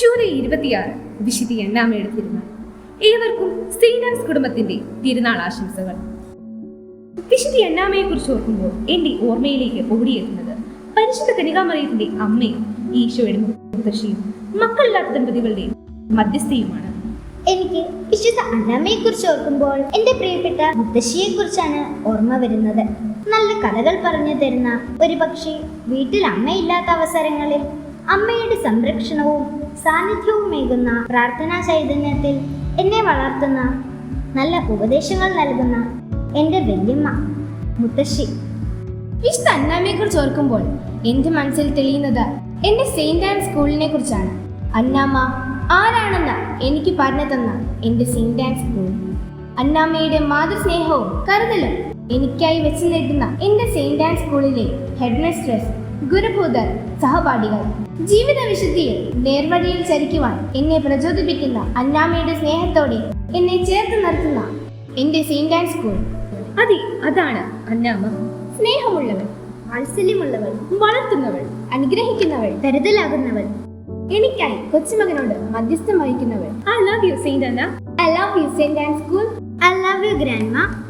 July ഇരുപത്തിയാറ് വിശുദ്ധി എണ്ണാമയുടെ തിരുനാൾ. ഏവർക്കും സെയിൻസ് കുടുംബത്തിന്റെ തിരുനാൾ ആശംസകൾ. വിശുദ്ധി എണ്ണാമയെ കുറിച്ച് ഓർക്കുമ്പോൾ എന്റെ ഓർമ്മയിലേക്ക് ഓടിയെത്തുന്നത് പരിശുദ്ധ കനികാമറിയത്തിന്റെ അമ്മയും ഈശോയുടെ മുത്തശ്ശിയും മക്കളില്ലാത്ത ദമ്പതികളുടെയും മധ്യസ്ഥയുമാണ്. എനിക്ക് വിശുദ്ധ അന്നമ്മയെ കുറിച്ച് ഓർക്കുമ്പോൾ എന്റെ പ്രിയപ്പെട്ട മുത്തശ്ശിയെ കുറിച്ചാണ് ഓർമ്മ വരുന്നത്. നല്ല കഥകൾ പറഞ്ഞു തരുന്ന ഒരു പക്ഷേ വീട്ടിൽ അമ്മയില്ലാത്ത അവസരങ്ങളിൽ അമ്മയുടെ സംരക്ഷണവും സാന്നിധ്യവുമേകുന്ന പ്രാർത്ഥനാ ചൈതന്യത്തിൽ എന്നെ വളർത്തുന്ന നല്ല ഉപദേശങ്ങൾ നൽകുന്ന എന്റെ വല്യമ്മ മുത്തശ്ശി. വിശുദ്ധ അന്നാമയെ കുറിച്ച് ഓർക്കുമ്പോൾ എന്റെ മനസ്സിൽ തെളിയുന്നത് എന്റെ സെയിന്റ് ആൻഡ് സ്കൂളിനെ കുറിച്ചാണ്. അന്നാമ്മ ആരാണെന്ന് എനിക്ക് പറഞ്ഞു തന്ന എന്റെ സെയിന്റ് ആൻഡ് സ്കൂൾ. അന്നാമ്മയുടെ മാതൃസ്നേഹവും കരുതലും എനിക്കായി വെച്ച് നീട്ടുന്ന എന്റെ സെയിന്റ് ആൻഡ് സ്കൂളിലെ ഹെഡ് മിസ്ട്രസ് ഗുരുഭൂതർ സഹപാഠികൾ. ജീവിത വിശുദ്ധിയിൽ നേർവഴിയിൽ ചരിക്കുവാൻ എന്നെ പ്രചോദിപ്പിക്കുന്ന അന്നാമ്മയുടെ സ്നേഹത്തോടെ എന്നെ ചേർത്ത് നിർത്തുന്ന എന്റെ സെയിന്റ് ആൻഡ് സ്കൂൾ. അതെ അതാണ് അന്നാമ്മ സ്നേഹമുള്ളവൾ വാത്സല്യമുള്ളവൾ വളർത്തുന്നവൾ അനുഗ്രഹിക്കുന്നവൾ കരുതലാകുന്നവൾ. എനിക്കായി കൊച്ചുമകനോട് മധ്യസ്ഥം വഹിക്കുന്നവൾ. I love you Saint Anna I love you Saint Ann's school I love you grandma